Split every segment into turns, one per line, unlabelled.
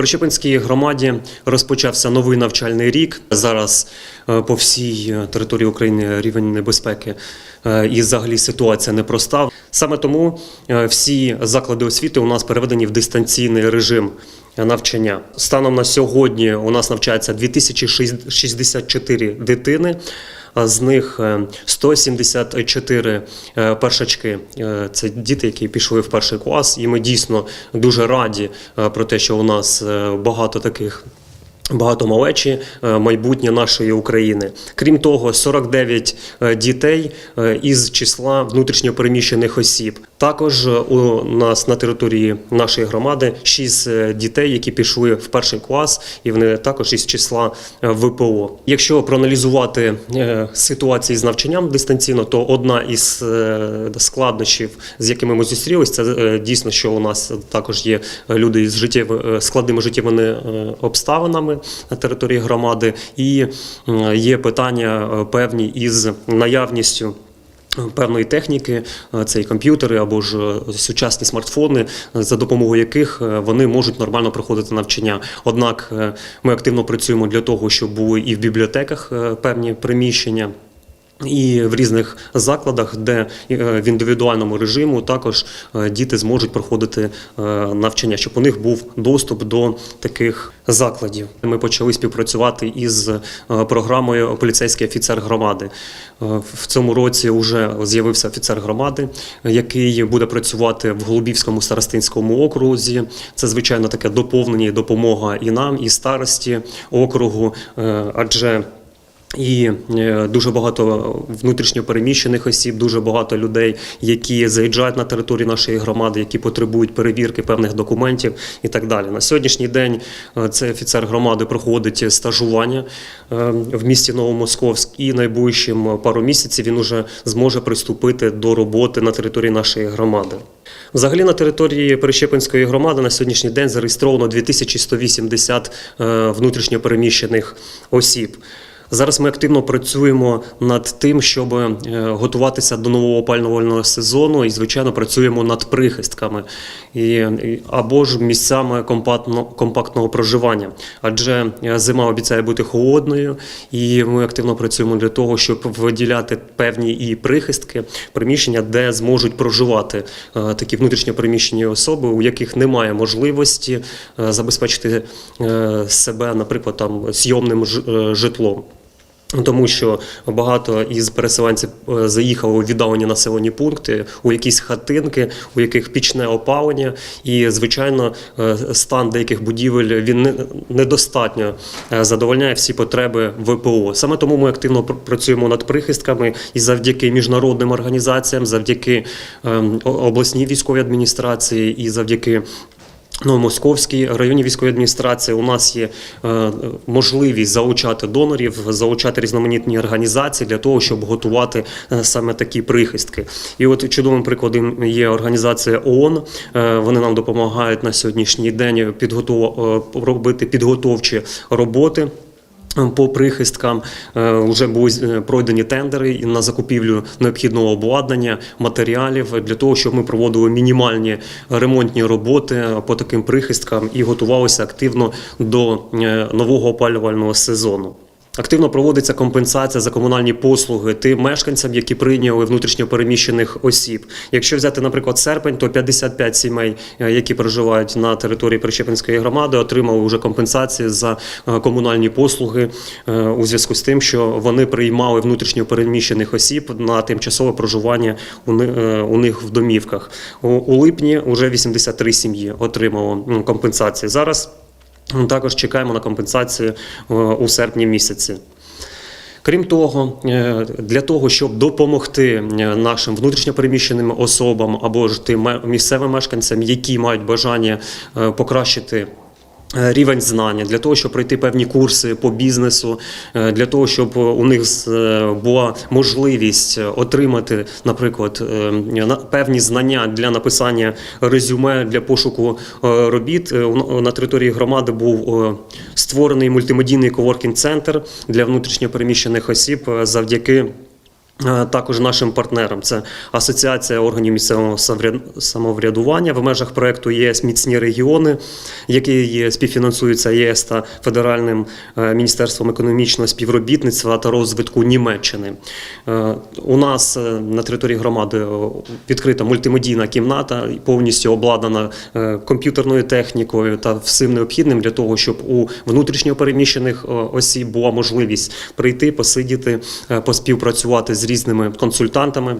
Прищепинській громаді розпочався новий навчальний рік. Зараз е, по всій е, території України рівень небезпеки е, і взагалі ситуація непроста. Саме тому всі заклади освіти у нас переведені в дистанційний режим навчання. Станом на сьогодні у нас навчається 2064 дитини. А З них е, 174 е, першачки. Е, Це діти, які пішли в перший клас, і ми дійсно дуже раді е, про те, що у нас е, багато таких. Багато малечі е, майбутнє нашої України. Крім того, 49 е, дітей е, із числа внутрішньопереміщених осіб. Також у нас на території нашої громади 6 е, дітей, які пішли в перший клас, і вони також із числа ВПО. Якщо проаналізувати ситуації з навчанням дистанційно, то одна із складнощів, з якими ми зустрілися, це дійсно, що у нас також є люди з життєвими складними життєвими обставинами на території громади, і е, є питання е, певні із наявністю. Певної техніки, е, це і комп'ютери або ж е, сучасні смартфони, е, за допомогою яких е, вони можуть нормально проходити навчання. Однак е, ми активно працюємо для того, щоб були і в бібліотеках е, певні приміщення. І в різних закладах, де е, в індивідуальному режиму також е, діти зможуть проходити е, навчання, щоб у них був доступ до таких закладів. Ми почали співпрацювати із програмою Поліцейський офіцер громади. В цьому році вже з'явився офіцер громади, який буде працювати в Голубівському старостинському окрузі. Це звичайно таке доповнення і допомога і нам, і старості округу, адже і е, дуже багато внутрішньо переміщених осіб, дуже багато людей, які заїжджають на територію нашої громади, які потребують перевірки певних документів і так далі. На сьогоднішній день е, цей офіцер громади проходить стажування е, в місті Новомосковськ, і найближчим пару місяців він уже зможе приступити до роботи на території нашої громади. Взагалі на території Перещепинської громади на сьогоднішній день зареєстровано 2180 е, внутрішньо переміщених осіб. Зараз ми активно працюємо над тим, щоб е, готуватися до нового опалювального сезону, і звичайно працюємо над прихистками і, або ж місцями компактно, компактного проживання. Адже е, зима обіцяє бути холодною, і ми активно працюємо для того, щоб виділяти певні і прихистки, приміщення, де зможуть проживати е, такі внутрішньо переміщені особи, у яких немає можливості забезпечити себе, наприклад, там е, житлом. Тому що багато із переселенців е, заїхали у віддалені населені пункти, у якісь хатинки, у яких пічне опалення, і звичайно, е, стан деяких будівель він не- недостатньо е, задовольняє всі потреби ВПО. Саме тому ми активно пр- працюємо над прихистками і завдяки міжнародним організаціям, завдяки ем, обласній військовій адміністрації і завдяки Новомосковській районній військовій адміністрації у нас є е, можливість залучати донорів, залучати різноманітні організації для того, щоб готувати е, саме такі прихистки. І от чудовим прикладом є організація ООН. Е, Вони нам допомагають на сьогоднішній день підготов... е, робити підготовчі роботи. По прихисткам вже були е, пройдені тендери на закупівлю необхідного обладнання, матеріалів для того, щоб ми проводили мінімальні ремонтні роботи по таким прихисткам і готувалися активно до е, нового опалювального сезону. Активно проводиться компенсація за комунальні послуги тим мешканцям, які прийняли внутрішньо переміщених осіб. Якщо взяти, наприклад, серпень, то 55 сімей, е, які проживають на території Прищепинської громади, отримали вже компенсації за е, комунальні послуги е, у зв'язку з тим, що вони приймали внутрішньо переміщених осіб на тимчасове проживання у ни- у них в домівках. У- липні вже 83 сім'ї отримало компенсації. Зараз також чекаємо на компенсацію е, у серпні місяці. Крім того, е, для того, щоб допомогти е, нашим внутрішньопереміщеним особам або ж тим місцевим мешканцям, які мають бажання покращити. Е, Рівень знання для того, щоб пройти певні курси по бізнесу, е, для того, щоб у них е, була можливість отримати, наприклад, е, на- певні знання для написання резюме для пошуку е, робіт. Е, На території громади був е, створений мультимедійний коворкінг центр для внутрішньопереміщених осіб е, завдяки Е, Також нашим партнерам це Асоціація органів місцевого самоврядування в межах проекту ЄС Міцні регіони, який співфінансується ЄС та Федеральним е, міністерством економічного співробітництва та розвитку Німеччини. Е, У нас е, на території громади е, відкрита мультимедійна кімната, повністю обладнана е, комп'ютерною технікою та всім необхідним для того, щоб у внутрішньо переміщених е, осіб була можливість прийти, посидіти, е, поспівпрацювати з різними консультантами.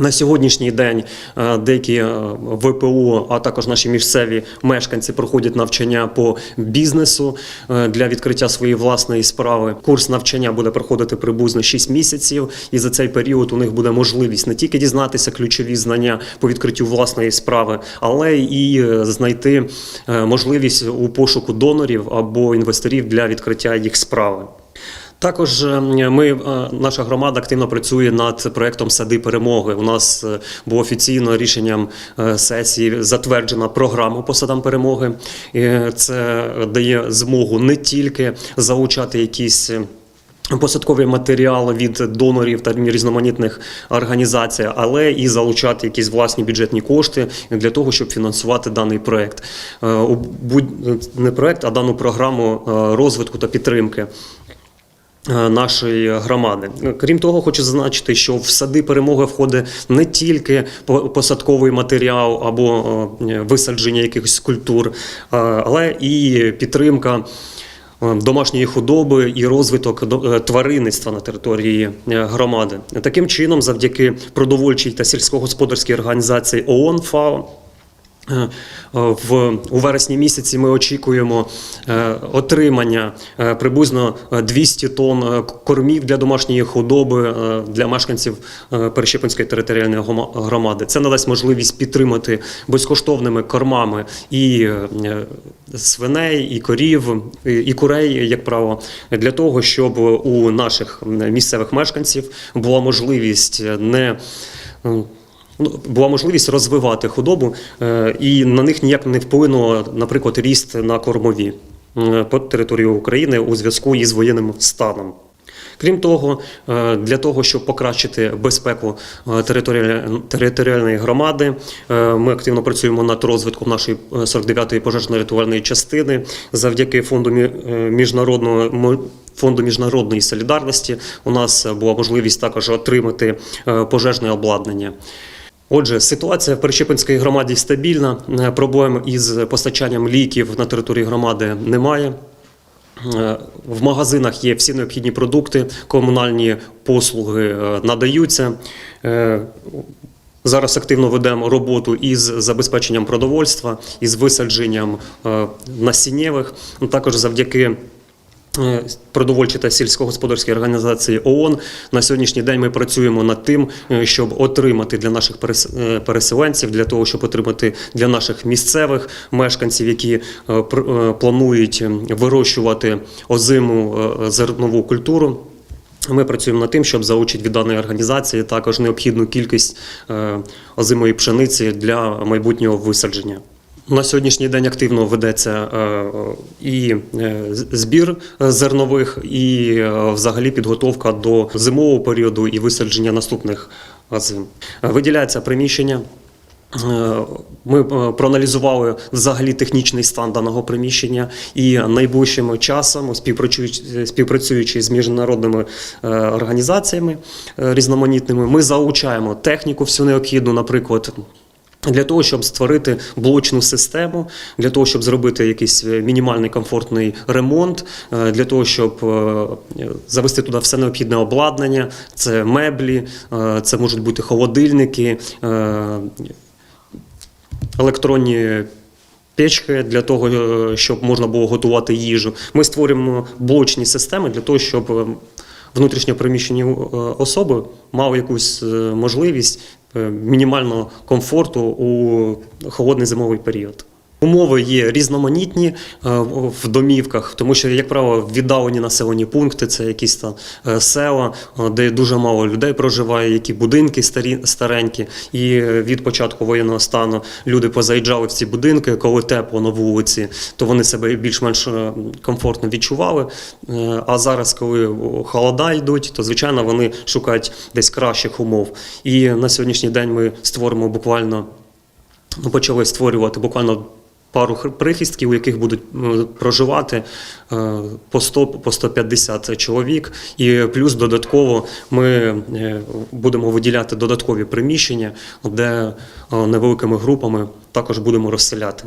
На сьогоднішній день е, деякі е, ВПО, а також наші місцеві мешканці проходять навчання по бізнесу е, для відкриття своєї власної справи. Курс навчання буде проходити приблизно 6 місяців, і за цей період у них буде можливість не тільки дізнатися ключові знання по відкриттю власної справи, але і знайти можливість у пошуку донорів або інвесторів для відкриття їх справи. Також е, ми, е, наша громада активно працює над проектом Сади перемоги. У нас е, було офіційно рішенням сесії затверджена програма по садам перемоги. Це дає змогу не тільки залучати якісь. е, Посадковий матеріал від донорів та різноманітних організацій, але і залучати якісь власні бюджетні кошти для того, щоб фінансувати даний проект. Не проект, а дану програму розвитку та підтримки нашої громади. Крім того, хочу зазначити, що в сади перемоги входить не тільки посадковий матеріал або е, висадження якихось культур, е, але і підтримка. е, Домашньої худоби і розвиток е, тваринництва на території е, громади. Таким чином, завдяки продовольчій та сільськогосподарській організації ООН ФАО, Е, В у вересні місяці ми очікуємо е, отримання е, приблизно е, 200 тонн е, кормів для домашньої худоби е, для мешканців е, Перещепинської територіальної громади. Це надасть можливість підтримати безкоштовними кормами і е, свиней, і корів, і курей, як право, для того, щоб у наших місцевих мешканців була можливість не е, була можливість розвивати худобу, е, і на них ніяк не вплинуло, наприклад, ріст на кормові е, по території України у зв'язку із воєнним станом. Крім того, е, для того, щоб покращити безпеку територіальної громади, ми активно працюємо над розвитком нашої е, 49-ї пожежно-рятувальної частини завдяки фонду мі- міжнародного фонду міжнародної солідарності. У нас була можливість також отримати пожежне обладнання. Отже, ситуація в Перещепинській громаді стабільна. Е, Проблем із постачанням ліків на території громади немає. Е, В магазинах є всі необхідні продукти, комунальні послуги е, надаються. Зараз активно ведемо роботу із забезпеченням продовольства, із висадженням насіннєвих. Також завдяки е, продовольчій та сільськогосподарській організації ООН на сьогоднішній день ми працюємо над тим, е, щоб отримати для наших е, переселенців, для того, щоб отримати для наших місцевих мешканців, які планують вирощувати озиму зернову культуру. Ми працюємо над тим, щоб залучити від даної організації також необхідну кількість озимої пшениці для майбутнього висадження. На сьогоднішній день активно ведеться е, і е, збір зернових, і е, взагалі підготовка до зимового періоду і висадження наступних озим. Е, Виділяється приміщення. Ми проаналізували взагалі технічний стан даного приміщення і найближчим часом, співпрацюючи, з міжнародними організаціями різноманітними, ми залучаємо техніку всю необхідну, наприклад. Для того, щоб створити блочну систему, для того, щоб зробити якийсь е, мінімальний комфортний ремонт, е, для того, щоб е, завести туди все необхідне обладнання, це меблі, це можуть бути холодильники, електронні печки для того, щоб можна було готувати їжу. Ми створюємо блочні системи для того, щоб е, внутрішньо переміщені особи мали якусь можливість мінімального комфорту у холодний зимовий період. Умови є різноманітні е, в домівках, тому що, як правило, віддалені населені пункти, це якісь там е, села, е, де дуже мало людей проживає, які будинки старі, старенькі. І від початку воєнного стану люди позаїжджали в ці будинки, коли тепло на вулиці, то вони себе більш-менш комфортно відчували. А зараз, коли холода йдуть, то звичайно вони шукають десь кращих умов. І на сьогоднішній день ми створимо буквально ну, почали створювати буквально пару прихистків, у яких будуть проживати е, по 100, по 150 чоловік. І плюс додатково ми е, будемо виділяти додаткові приміщення, де е, невеликими групами також будемо розселяти.